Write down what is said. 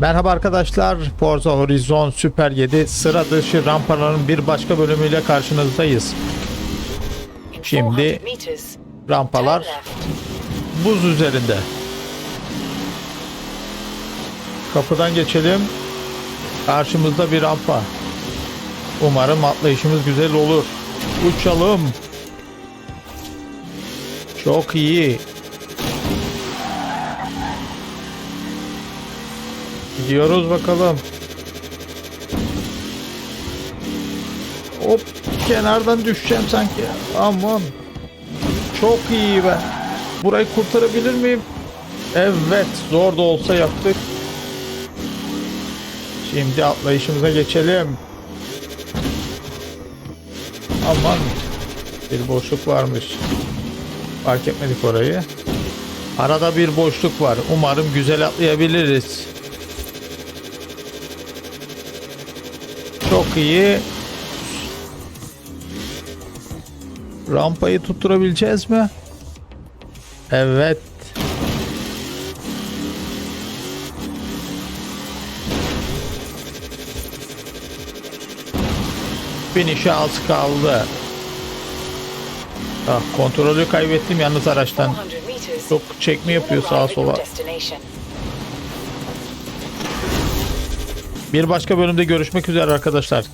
Merhaba arkadaşlar. Forza Horizon Super 7 sıra dışı rampaların bir başka bölümüyle karşınızdayız. Şimdi rampalar buz üzerinde. Kapıdan geçelim. Karşımızda bir rampa. Umarım atlayışımız güzel olur. Uçalım. Çok iyi. Gidiyoruz bakalım. Hop kenardan düşeceğim sanki. Aman. Çok iyi ben. Burayı kurtarabilir miyim? Evet zor da olsa yaptık. Şimdi atlayışımıza geçelim. Aman. Bir boşluk varmış. Fark etmedik orayı. Arada bir boşluk var. Umarım güzel atlayabiliriz. Çok iyi. Rampayı tutturabileceğiz mi? Evet. Finish'e az kaldı. Ah, kontrolü kaybettim yalnız araçtan. Çok çekme yapıyor sağa sola. Bir başka bölümde görüşmek üzere arkadaşlar.